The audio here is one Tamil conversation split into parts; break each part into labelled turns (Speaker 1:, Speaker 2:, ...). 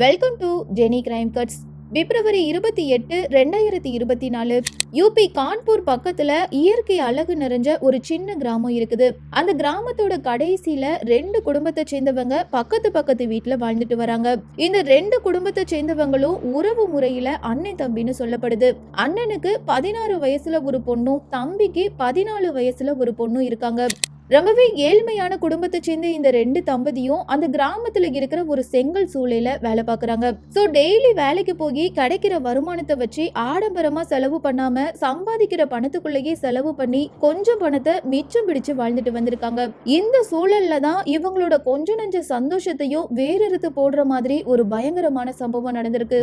Speaker 1: Welcome to Jeni crime cuts பிப்ரவரி இருபத்தி எட்டு ரெண்டாயிரத்தி இருபத்தி நாலு யூபி கான்பூர் பக்கத்துல இயற்கை அழகு நிறைஞ்ச ஒரு சின்ன கிராமம் இருக்குது. அந்த கிராமத்தோட கடைசியில ரெண்டு குடும்பத்தை சேர்ந்தவங்க பக்கத்து பக்கத்து வீட்டுல வாழ்ந்துட்டு வராங்க. இந்த ரெண்டு குடும்பத்தை சேர்ந்தவங்களும் உறவு முறையில அண்ணன் தம்பின்னு சொல்லப்படுது. அண்ணனுக்கு பதினாறு வயசுல ஒரு பொண்ணும் தம்பிக்கு பதினாலு வயசுல ஒரு பொண்ணும் இருக்காங்க. ரொம்பவே ஏழ்மையான குடும்பத்தை சேர்ந்த இந்த ரெண்டு தம்பதியும் அந்த கிராமத்துல இருக்கிற ஒரு செங்கல் சூளையில வேலை பார்க்குறாங்க. சோ டெய்லி வேலைக்கு போய் கிடைக்கிற வருமானத்தை வச்சு ஆடம்பரமா செலவு பண்ணாம சம்பாதிக்கிற பணத்துக்குள்ளேயே செலவு பண்ணி கொஞ்சம் பணத்தை மிச்சம் பிடிச்சு வாழ்ந்துட்டு வந்திருக்காங்க. இந்த சூழல்ல தான் இவங்களோட கொஞ்ச நஞ்ச சந்தோஷத்தையும் வேறெடுத்து போடுற மாதிரி ஒரு பயங்கரமான சம்பவம் நடந்திருக்கு.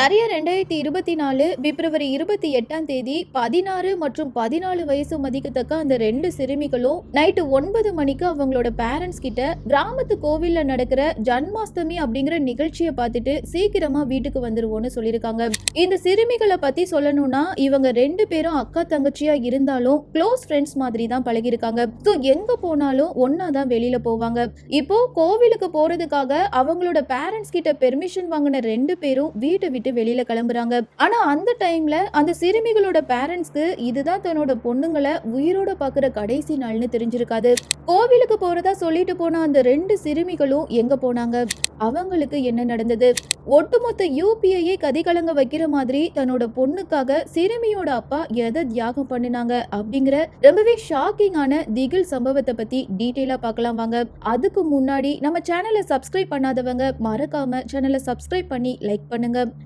Speaker 1: சரியா ரெண்டாயிரத்தி இருபத்தி நாலு பிப்ரவரி இருபத்தி எட்டாம் தேதி பதினாறு மற்றும் பதினாலு வயசு மதிக்கத்தக்க அந்த ரெண்டு சிறுமிகளும் நைட்டு ஒன்பது மணிக்கு அவங்களோட பேரண்ட்ஸ் கிட்ட கிராமத்து கோவில்ல நடக்கிற ஜன்மாஷ்டமி அப்படிங்கிற நிகழ்ச்சியை பார்த்துட்டு சீக்கிரமா வீட்டுக்கு வந்துருவோம்னு சொல்லியிருக்காங்க. இந்த சிறுமிகளை பத்தி சொல்லணும்னா இவங்க ரெண்டு பேரும் அக்கா தங்கச்சியா இருந்தாலும் க்ளோஸ் ஃப்ரெண்ட்ஸ் மாதிரி தான் பழகிருக்காங்க ஸோ எங்க போனாலும் ஒன்னா தான் வெளியில போவாங்க. இப்போ கோவிலுக்கு போறதுக்காக அவங்களோட பேரண்ட்ஸ் கிட்ட பெர்மிஷன் வாங்கின ரெண்டு பேரும் வீட்டை விட்டு வெளியில கிளம்புறாங்க. ஆனா அந்த டைம்ல அந்த சிறுமிகளோட பேரண்ட்ஸ்க்கு இதுதான் தன்னோட பொண்ணுங்களை உயிரோட பாக்குற கடைசி நாள்னு தெரிஞ்சிருக்காது. கோவிலுக்கு போறதா சொல்லிட்டு போன அந்த ரெண்டு சிறுமிகளும் எங்க போனாங்க? அவங்களுக்கு என்ன நடந்தது? ஒட்டுமொத்த யூபிஐயே கதிகலங்க வைக்கிற மாதிரி தன்னோட பொண்ணுக்காக சிறுமியோட அப்பா எதை தியாகம் பண்ணினாங்க அப்படிங்கிற ரொம்பவே ஷாக்கிங்கான திகில் சம்பவத்தை பத்தி டீட்டெயிலா பார்க்கலாம் வாங்க. அதுக்கு முன்னாடி நம்ம சேனலை சப்ஸ்கிரைப் பண்ணாதவங்க மறக்காம சேனலை சப்ஸ்கிரைப் பண்ணி லைக் பண்ணுங்க.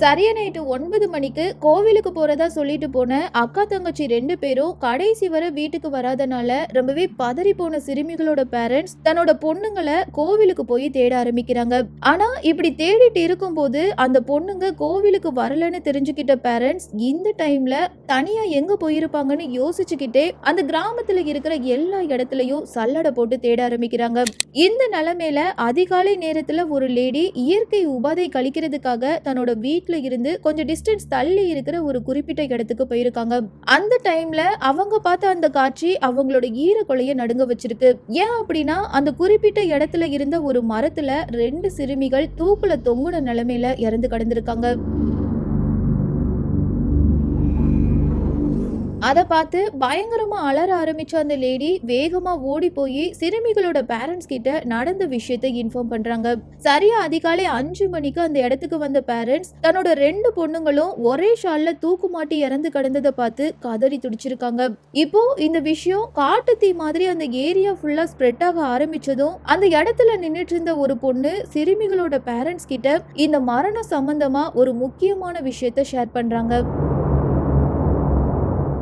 Speaker 1: சரியா நைட்டு ஒன்பது மணிக்கு கோவிலுக்கு போகிறதா சொல்லிட்டு போன அக்கா தங்கச்சி ரெண்டு பேரும் கடைசி வரை வீட்டுக்கு வராதனால ரொம்பவே பதறி போன சிறுமிகளோட பேரண்ட்ஸ் தன்னோட பொண்ணுங்களை கோவிலுக்கு போய் தேட ஆரம்பிக்கிறாங்க. ஆனா இப்படி தேடிட்டு இருக்கும்போது அந்த பொண்ணுங்க கோவிலுக்கு வரலன்னு தெரிஞ்சுக்கிட்ட பேரண்ட்ஸ் இந்த டைம்ல தனியா எங்க போயிருப்பாங்கன்னு யோசிச்சுக்கிட்டே அந்த கிராமத்துல இருக்கிற எல்லா இடத்துலயும் சல்லடை போட்டு தேட ஆரம்பிக்கிறாங்க. இந்த நிலைமையில அதிகாலை நேரத்துல ஒரு லேடி இயற்கை உபாதை கழிக்கிறதுக்காக தன்னோட இருந்து கொஞ்சம் டிஸ்டன்ஸ் தள்ளி இருக்கிற ஒரு குறிப்பிட்ட இடத்துக்கு போயிருக்காங்க. அந்த டைம்ல அவங்க பார்த்த அந்த காட்சி அவங்களோட ஈர கொலைய நடுங்க வச்சிருக்கு. ஏன் அப்படின்னா அந்த குறிப்பிட்ட இடத்துல இருந்த ஒரு மரத்துல ரெண்டு சிறுமிகள் தூக்குல தொங்குன நிலைமையில இறந்து கடந்திருக்காங்க. அதை பார்த்து பயங்கரமா அலற ஆரம்பிச்ச அந்த லேடி வேகமா ஓடி போய் சிறுமிகளோட பேரண்ட்ஸ் கிட்ட நடந்த விஷயத்தை இன்ஃபார்ம் பண்றாங்க. சரியா அதிகாலை அஞ்சு மணிக்கு அந்த இடத்துக்கு வந்த பேரண்ட்ஸ் தன்னோட ரெண்டு பொண்ணுங்களும் ஒரே ஷால்ல தூக்கு மாட்டி இறந்து கிடந்ததை பார்த்து கதறி துடிச்சிருக்காங்க. இப்போ இந்த விஷயம் காட்டு தீ மாதிரி அந்த ஏரியா ஃபுல்லா ஸ்ப்ரெட் ஆக ஆரம்பிச்சதும் அந்த இடத்துல நின்றுட்டு இருந்த ஒரு பொண்ணு சிறுமிகளோட பேரண்ட்ஸ் கிட்ட இந்த மரணம் சம்பந்தமா ஒரு முக்கியமான விஷயத்த ஷேர் பண்றாங்க.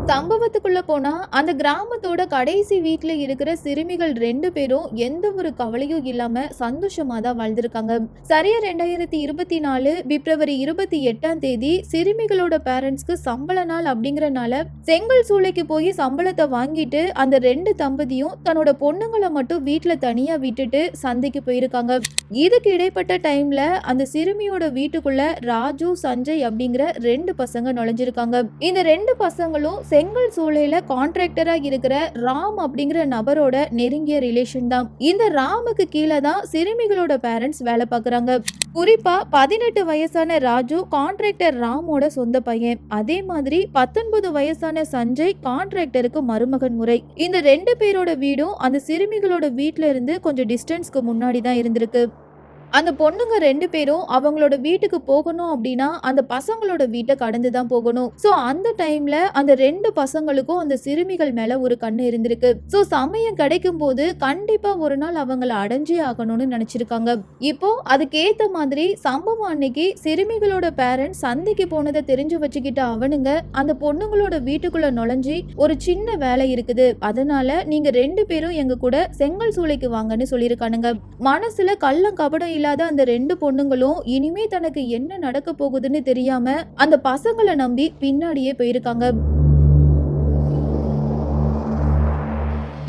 Speaker 1: சம்பவத்துக்குள்ள போனா அந்த கிராமத்தோட கடைசி வீட்டில் இருக்கிற சிறுமிகள் ரெண்டு பேரும் எந்த ஒரு கவலையும் இல்லாம சந்தோஷமா தான் வாழ்ந்திருக்காங்க. சரியா ரெண்டாயிரத்தி இருபத்தி நாலு பிப்ரவரி இருபத்தி எட்டாம் தேதி சிறுமிகளோட பேரண்ட்ஸ்க்கு சம்பள நாள் அப்படிங்கறனால செங்கல் சூளைக்கு போய் சம்பளத்தை வாங்கிட்டு அந்த ரெண்டு தம்பதியும் தன்னோட பொண்ணுங்களை மட்டும் வீட்டுல தனியா விட்டுட்டு சந்தைக்கு போயிருக்காங்க. இதுக்கு இடைப்பட்ட டைம்ல அந்த சிறுமியோட வீட்டுக்குள்ள ராஜு சஞ்சய் அப்படிங்கிற ரெண்டு பசங்க நுழைஞ்சிருக்காங்க. இந்த ரெண்டு பசங்களும் செங்கல் சூளையில் கான்ட்ராக்டராக இருக்கிற ராம் அப்படிங்கிற நபரோட நெருங்கிய ரிலேஷன் தான். இந்த ராமுக்கு கீழே தான் சிறுமிகளோட பேரண்ட்ஸ் வேலை பார்க்குறாங்க. குறிப்பாக பதினெட்டு வயசான ராஜு கான்ட்ராக்டர் ராமோட சொந்த பையன். அதே மாதிரி பத்தொன்பது வயசான சஞ்சய் கான்ட்ராக்டருக்கு மருமகன் முறை. இந்த ரெண்டு பேரோட வீடும் அந்த சிறுமிகளோட வீட்ல இருந்து கொஞ்சம் டிஸ்டன்ஸ்க்கு முன்னாடி தான் இருந்திருக்கு. அந்த பொண்ணுங்க ரெண்டு பேரும் அவங்களோட வீட்டுக்கு போகணும் அப்படின்னா அந்த பசங்களோட வீட்டை கடந்து தான் போகணும். ஸோ அந்த டைம்ல அந்த ரெண்டு பசங்களுக்கும் அந்த சிறுமிகள் மேல ஒரு கண்ணு இருந்திருக்கு. ஸோ சமயம் கிடைக்கும் போது கண்டிப்பா ஒரு நாள் அவங்கள அடைஞ்சே ஆகணும்னு நினைச்சிருக்காங்க. இப்போ அதுக்கேத்த மாதிரி சம்பவம் அன்னைக்கு சிறுமிகளோட பேரண்ட்ஸ் சந்தைக்கு போனதை தெரிஞ்சு வச்சுக்கிட்ட அவனுங்க அந்த பொண்ணுங்களோட வீட்டுக்குள்ள நுழைஞ்சி ஒரு சின்ன வேலை இருக்குது. அதனால நீங்க ரெண்டு பேரும் எங்க கூட செங்கல் சூளைக்கு வாங்கன்னு சொல்லியிருக்கானுங்க. மனசுல கள்ளம் கபடம் இல்லாத அந்த ரெண்டு பொண்ணுங்களும் இனிமே தனக்கு என்ன நடக்க போகுதுன்னு தெரியாம அந்த பசங்களை நம்பி பின்னாடியே போயிருக்காங்க.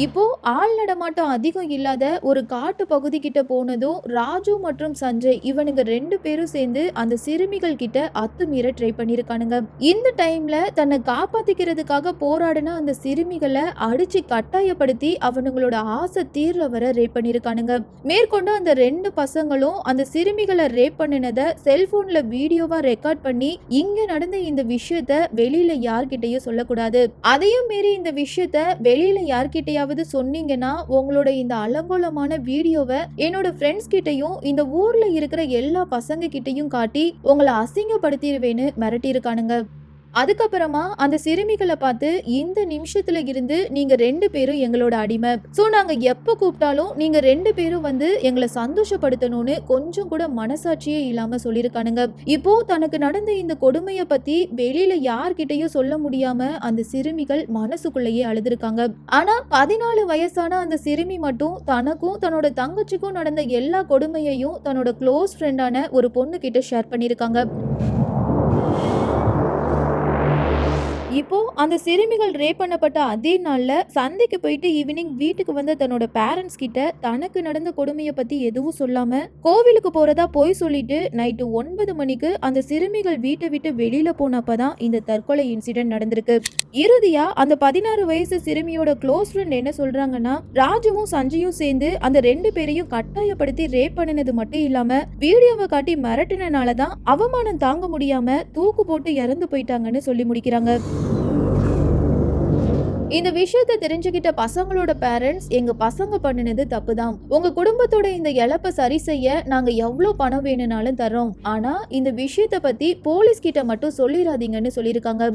Speaker 1: இப்போ ஆள் நடமாட்டம் அதிகம் இல்லாத ஒரு காட்டு பகுதி கிட்ட போனதும் ராஜு மற்றும் சஞ்சய் இவனுங்க ரெண்டு பேரும் சேர்ந்து அந்த சிறுமிகள் கிட்ட அத்துமீற ட்ரை பண்ணிருக்கானுங்க. இந்த டைம்ல தன்னை காப்பாத்திக்கிறதுக்காக போராடின அந்த சிறுமிகளை அடிச்சு கட்டாயப்படுத்தி அவனுங்களோட ஆசை தீர்ற வர ரேப் பண்ணிருக்கானுங்க. மேற்கொண்டு அந்த ரெண்டு பசங்களும் அந்த சிறுமிகளை ரேப் பண்ணினத செல்போன்ல வீடியோவா ரெக்கார்ட் பண்ணி இங்க நடந்த இந்த விஷயத்த வெளியில யார்கிட்டயும் சொல்லக்கூடாது. அதையும் மீறி இந்த விஷயத்த வெளியில யார்கிட்டயாவது சொன்னீங்கன்னா உங்களோட இந்த அலங்கோலமான வீடியோவை என்னோட ஃப்ரெண்ட்ஸ் கிட்டையும் இந்த ஊர்ல இருக்கிற எல்லா பசங்க கிட்டையும் காட்டி உங்களை அசிங்கப்படுத்திடுவேன்னு மிரட்டியிருக்கானுங்க. அதுக்கப்புறமா அந்த சிறுமிகளை பார்த்து இந்த நிமிஷத்துல இருந்து நீங்க ரெண்டு பேரும் எங்களோட அடிமை. சோ நாங்க எப்ப கூப்பிட்டாலும் நீங்க ரெண்டு பேரும் வந்து எங்களை சந்தோஷப்படுத்தணும்னு கொஞ்சம் கூட மனசாட்சியே இல்லாம சொல்லியிருக்கானுங்க. இப்போ தனக்கு நடந்த இந்த கொடுமைய பத்தி வெளியில யார்கிட்டயும் சொல்ல முடியாம அந்த சிறுமிகள் மனசுக்குள்ளேயே அழுதுருக்காங்க. ஆனா பதினாலு வயசான அந்த சிறுமி மட்டும் தனக்கும் தன்னோட தங்கச்சிக்கும் நடந்த எல்லா கொடுமையையும் தன்னோட க்ளோஸ் ஃப்ரெண்டான ஒரு பொண்ணு கிட்ட ஷேர் பண்ணியிருக்காங்க. இப்போது அந்த சிறுமிகள் ரேப் பண்ணப்பட்ட அதே நாளில் சந்தைக்கு போயிட்டு ஈவினிங் வீட்டுக்கு வந்த தன்னோட பேரண்ட்ஸ் கிட்ட தனக்கு நடந்த கொடுமையை பற்றி எதுவும் சொல்லாமல் கோவிலுக்கு போகிறதா போய் சொல்லிட்டு நைட்டு ஒன்பது மணிக்கு அந்த சிறுமிகள் வீட்டை விட்டு வெளியில் போனப்போ தான் இந்த தற்கொலை இன்சிடென்ட் நடந்திருக்கு. இறுதியாக அந்த பதினாறு வயசு சிறுமியோட க்ளோஸ் ஃப்ரெண்ட் என்ன சொல்கிறாங்கன்னா ராஜுவும் சஞ்சயும் சேர்ந்து அந்த ரெண்டு பேரையும் கட்டாயப்படுத்தி ரேப் பண்ணினது மட்டும் இல்லாமல் வீடியோவை காட்டி மிரட்டினால தான் அவமானம் தாங்க முடியாமல் தூக்கு போட்டு இறந்து போயிட்டாங்கன்னு சொல்லி முடிக்கிறாங்க. இந்த விஷயத்தை தெரிஞ்சுக்கிட்ட பசங்களோட பேரண்ட்ஸ் எங்க பசங்க பண்ணினது தப்புதான். உங்க குடும்பத்தோட இந்த இழப்பை சரி செய்ய நாங்க எவ்வளவு பணம் வேணும்னாலும் தரோம் ஆனா இந்த விஷயத்தை பத்தி போலீஸ் கிட்ட மட்டும் சொல்லிடாதீங்கன்னு சொல்லியிருக்காங்க.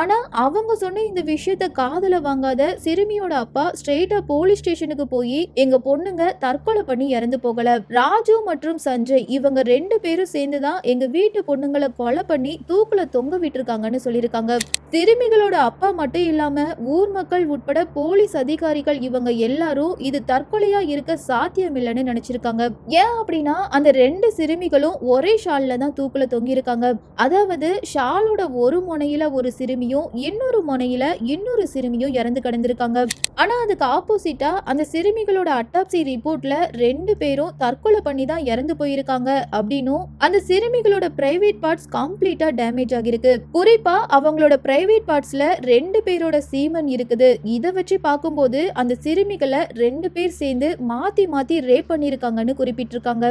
Speaker 1: ஆனா அவங்க சொன்ன இந்த விஷயத்த காதல வாங்காத சிறுமியோட அப்பா ஸ்ட்ரெயிட்டா போலீஸ் ஸ்டேஷனுக்கு போய் எங்க பொண்ணுங்க தற்கொலை பண்ணி இறந்து போகல. ராஜு மற்றும் சஞ்சய் இவங்க ரெண்டு பேரும் சேர்ந்துதான் எங்க வீட்டு பொண்ணுங்களை கொலை பண்ணி தூக்குல தொங்க விட்டுருக்காங்கன்னு சொல்லியிருக்காங்க. சிறுமிகளோட அப்பா மட்டும் இல்லாம ஊர் மக்கள் உட்பட போலீஸ் அதிகாரிகள் இவங்க எல்லாரும் இது தற்கொலையா இருக்க சாத்தியம் இல்லைன்னு நினைச்சிருக்காங்க. ஏன் அப்படின்னா அந்த ரெண்டு சிறுமிகளும் ஒரே ஷால்ல தான் தூக்குல தொங்கியிருக்காங்க. அதாவது ஷாலோட ஒரு முனையில ஒரு சிறுமியும் இன்னொரு முனையில இன்னொரு சிறுமியும் இறந்து கிடந்திருக்காங்க. ஆனா அதுக்கு ஆப்போசிட்டா அந்த சிறுமிகளோட அட்டாப்சி ரிப்போர்ட்ல ரெண்டு பேரும் தற்கொலை பண்ணி தான் இறந்து போயிருக்காங்க அப்படின்னும் அந்த சிறுமிகளோட பிரைவேட் பார்ட்ஸ் கம்ப்ளீட்டா டேமேஜ் ஆகிருக்கு குறிப்பா அவங்களோட பிரைவேட் பார்ட்ஸ்ல ரெண்டு பேரோட சீமன் இருக்குது. இதை வச்சு பார்க்கும்போது அந்த சிறுமிகளை ரெண்டு பேர் சேர்ந்து மாத்தி மாத்தி ரேப் பண்ணியிருக்காங்கன்னு குறிப்பிட்டிருக்காங்க.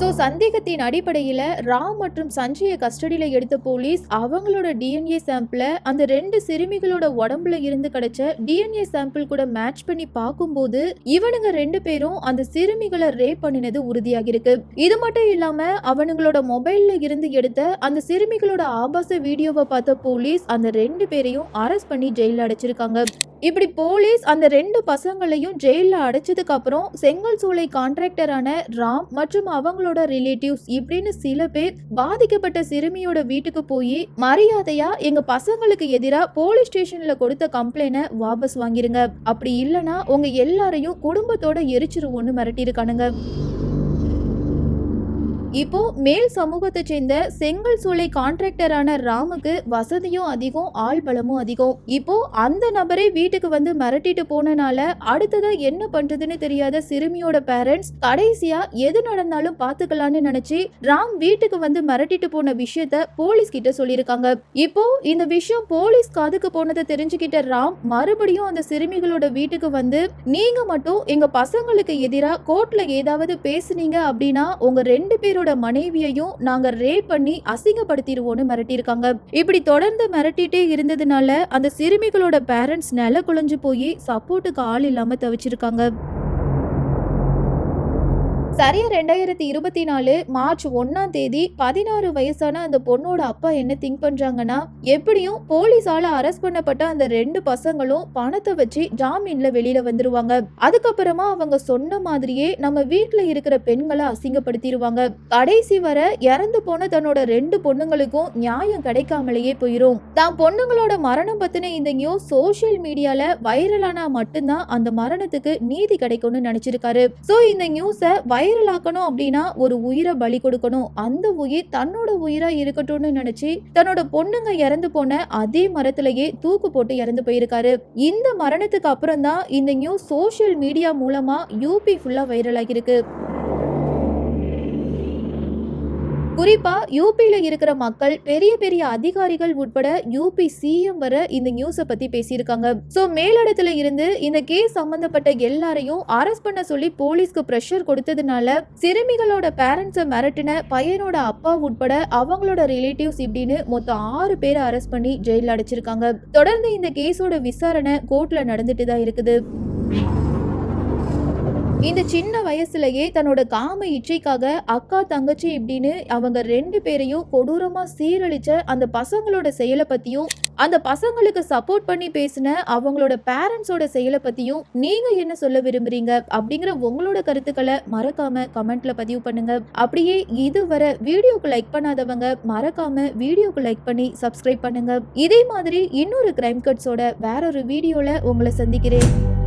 Speaker 1: ஸோ சந்தேகத்தின் அடிப்படையில் ராம் மற்றும் சஞ்சயை கஸ்டடியில் எடுத்த போலீஸ் அவங்களோட டிஎன்ஏ சாம்பிளை அந்த ரெண்டு சிறுமிகளோட உடம்புல இருந்து கிடைச்ச டிஎன்ஏ சாம்பிள் கூட மேட்ச் பண்ணி பார்க்கும்போது இவனுங்க ரெண்டு பேரும் அந்த சிறுமிகளை ரேப் பண்ணினது உறுதியாகிருக்கு இது மட்டும் இல்லாம அவனுங்களோட மொபைல்ல இருந்து எடுத்த அந்த சிறுமிகளோட ஆபாச வீடியோவை பார்த்த போலீஸ் அந்த ரெண்டு பேரையும் அரெஸ்ட் பண்ணி ஜெயிலில் அடைச்சிருக்காங்க. இப்படி போலீஸ் அந்த ரெண்டு பசங்களையும் ஜெயிலில் அடைச்சதுக்கு அப்புறம் செங்கல் சூளை கான்ட்ராக்டரான ராம் மற்றும் அவங்களோட ரிலேட்டிவ்ஸ் இப்படின்னு சில பேர் பாதிக்கப்பட்ட சிறுமியோட வீட்டுக்கு போய் மரியாதையா எங்க பசங்களுக்கு எதிராக போலீஸ் ஸ்டேஷன்ல கொடுத்த கம்ப்ளைண்ட வாபஸ் வாங்கிருங்க. அப்படி இல்லைன்னா உங்க எல்லாரையும் குடும்பத்தோட எரிச்சிருவோன்னு மிரட்டியிருக்கானுங்க. இப்போ மேல் சமூகத்தை சேர்ந்த செங்கல் சூளை கான்ட்ராக்டரான ராமுக்கு வசதியும் அதிகம் ஆள் பலமும் அதிகம். இப்போ அந்த நபரே வீட்டுக்கு வந்து மிரட்டிட்டு போனனால அடுத்ததா என்ன பண்றதுன்னு தெரியாத சிறுமியோட பேரண்ட்ஸ் கடைசியா எது நடந்தாலும் பாத்துக்கலாம்னு நினைச்சு ராம் வீட்டுக்கு வந்து மிரட்டிட்டு போன விஷயத்த போலீஸ் கிட்ட சொல்லியிருக்காங்க. இப்போ இந்த விஷயம் போலீஸ் காதுக்கு போனதை தெரிஞ்சுக்கிட்ட ராம் மறுபடியும் அந்த சிறுமிகளோட வீட்டுக்கு வந்து நீங்க மட்டும் எங்க பசங்களுக்கு எதிராக கோர்ட்ல ஏதாவது பேசுனீங்க அப்படின்னா உங்க ரெண்டு பேரும் அவரோட மனைவியையும் நாங்க ரேப் பண்ணி அசிங்கப்படுத்திடுவோம்னு மிரட்டியிருக்காங்க. இப்படி தொடர்ந்து மிரட்டிட்டே இருந்ததுனால அந்த சிறுமிகளோட பேரண்ட்ஸ் நில குழஞ்சு போய் சப்போர்ட்டுக்கு ஆள் இல்லாம தவிச்சிருக்காங்க. சரியா ரெண்டாயிரத்தி இருபத்தி நாலு மார்ச் ஒன்னாம் தேதி பதினாறு வயசான அந்த பொண்ணோட அப்பா என்ன திங்க் பண்றாங்கன்னா எப்படியும் போலீஸால அரெஸ்ட் பண்ணப்பட்ட அந்த ரெண்டு பசங்களும் பணத்தை வச்சு ஜாமீன்ல வெளியில வந்துருவாங்க. அதுக்கப்புறமா அவங்க சொன்ன மாதிரியே நம்ம வீட்டுல இருக்கிற பெண்களை அசிங்கப்படுத்திடுவாங்க கடைசி வர இறந்து போன தன்னோட ரெண்டு பொண்ணுங்களுக்கும் நியாயம் கிடைக்காமலேயே போயிரும். தான் பொண்ணுங்களோட மரணம் பத்தின இந்த நியூஸ் சோஷியல் மீடியால வைரலானா மட்டும்தான் அந்த மரணத்துக்கு நீதி கிடைக்கும்னு நினைச்சிருக்காரு. சோ இந்த நியூஸை வைரல் ஆக்கணும் அப்படின்னா ஒரு உயிரை பலி கொடுக்கணும். அந்த உயிர் தன்னோட உயிரா இருக்கட்டும்னு நினைச்சு தன்னோட பொண்ணுங்க இறந்து போன அதே மரத்திலேயே தூக்கு போட்டு இறந்து போயிருக்காரு. இந்த மரணத்துக்கு அப்புறம் தான் இந்த நியூஸ் சோஷியல் மீடியா மூலமா யூபி ஃபுல்லா வைரல் ஆகியிருக்கு. குறிப்பா யூபியில இருக்கிற மக்கள் பெரிய பெரிய அதிகாரிகள் உட்பட யூபி சிஎம் வர இந்த நியூஸ பத்தி பேசியிருக்காங்க. சோ மேலிடத்துல இருந்து இந்த கேஸ் சம்பந்தப்பட்ட எல்லாரையும் அரெஸ்ட் பண்ண சொல்லி போலீஸ்க்கு பிரஷர் கொடுத்ததுனால சிறுமிகளோட பேரண்ட்ஸை மிரட்டின பையனோட அப்பா உட்பட அவங்களோட ரிலேட்டிவ்ஸ் இப்படின்னு மொத்தம் ஆறு பேரை அரெஸ்ட் பண்ணி ஜெயில அடைச்சிருக்காங்க. தொடர்ந்து இந்த கேஸோட விசாரணை கோர்ட்ல நடந்துட்டு தான் இருக்குது. இந்த சின்ன வயசுலயே தன்னோட காம இச்சைக்காக அக்கா தங்கச்சி இப்படின்னு அவங்க ரெண்டு பேரையும் கொடூரமா சீரழிச்ச அந்த பசங்களோட செயலை பத்தியும் அந்த பசங்களுக்கு சப்போர்ட் பண்ணி பேசின அவங்களோட பேரண்ட்ஸோட செயலை பத்தியும் நீங்க என்ன சொல்ல விரும்புறீங்க? அப்படிங்கிற உங்களோட கருத்துக்களை மறக்காம கமெண்ட்ல பதிவு பண்ணுங்க. அப்படியே இதுவரை வீடியோக்கு லைக் பண்ணாதவங்க மறக்காம வீடியோக்கு லைக் பண்ணி சப்ஸ்கிரைப் பண்ணுங்க. இதே மாதிரி இன்னொரு கிரைம் கட்ஸோட வேற ஒரு வீடியோல உங்களை சந்திக்கிறேன்.